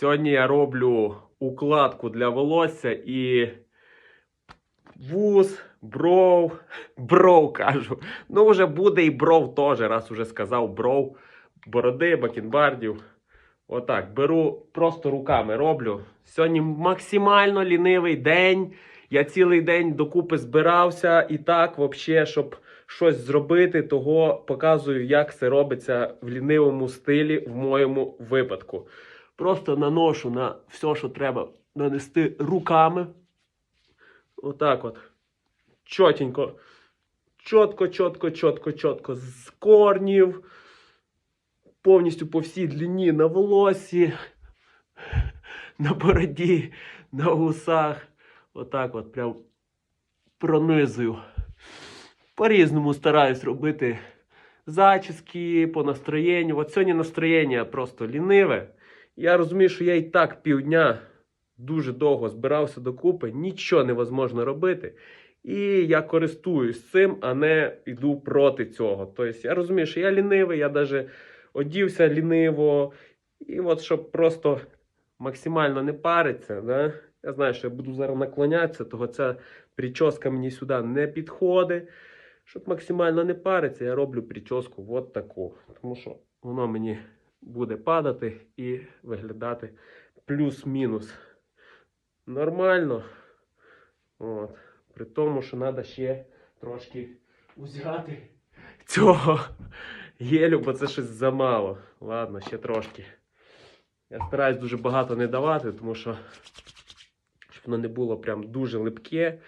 Сьогодні я роблю укладку для волосся і вуз, бров, бров кажу. Ну, вже буде і бров теж, раз уже сказав бров, бороди, бакенбардів. Отак, беру, просто руками роблю. Сьогодні максимально лінивий день. Я цілий день докупи збирався і так, взагалі, щоб щось зробити, того показую, як це робиться в лінивому стилі в моєму випадку. Просто наношу на все, що треба нанести руками. Отак от. Чотенько. Чотко, чотко, чотко, чотко. З корнів. Повністю по всій длині на волосі, на бороді, на усах. Отак от прям пронизую. По-різному стараюсь робити зачіски по настроєнню. От сьогодні настроєння просто ліниве. Я розумію, що я і так півдня дуже довго збирався докупи, нічого невозможно робити. І я користуюсь цим, а не йду проти цього. Тобто я розумію, що я лінивий, я навіть одівся ліниво. І от щоб просто максимально не париться, да? я знаю, що я буду зараз наклонятися, того ця прическа мені сюди не підходить. Щоб максимально не паритися, я роблю прическу от таку. Тому що воно мені буде падати і виглядати плюс-мінус нормально. От. При тому, що треба ще трошки взяти цього гелю, бо це щось замало. Ладно, ще трошки. Я стараюсь дуже багато не давати, тому що щоб воно не було прям дуже липке,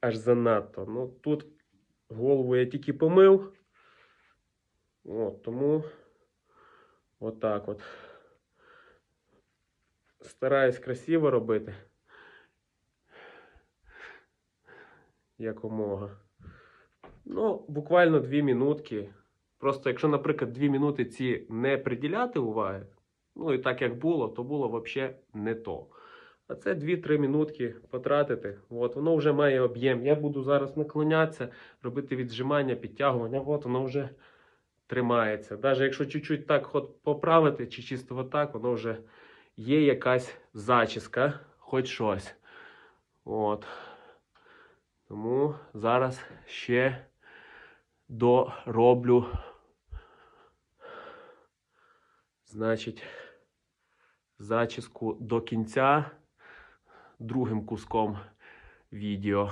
аж занадто. Ну тут голову я тільки помив. От, тому отак от. Стараюсь красиво робити. Якомога. Ну, буквально дві минутки. Просто якщо, наприклад, дві минути ці не приділяти уваги, ну і так як було, то було взагалі не то. А це 2-3 минутки потратити. От, воно вже має об'єм. Я буду зараз наклонятися, робити віджимання, підтягування. От воно вже тримається. Навіть якщо чуть-чуть так от поправити, чи чисто отак, воно вже є якась зачіска, хоч щось. От. Тому зараз ще дороблю. Значить, зачіску до кінця другим куском відео.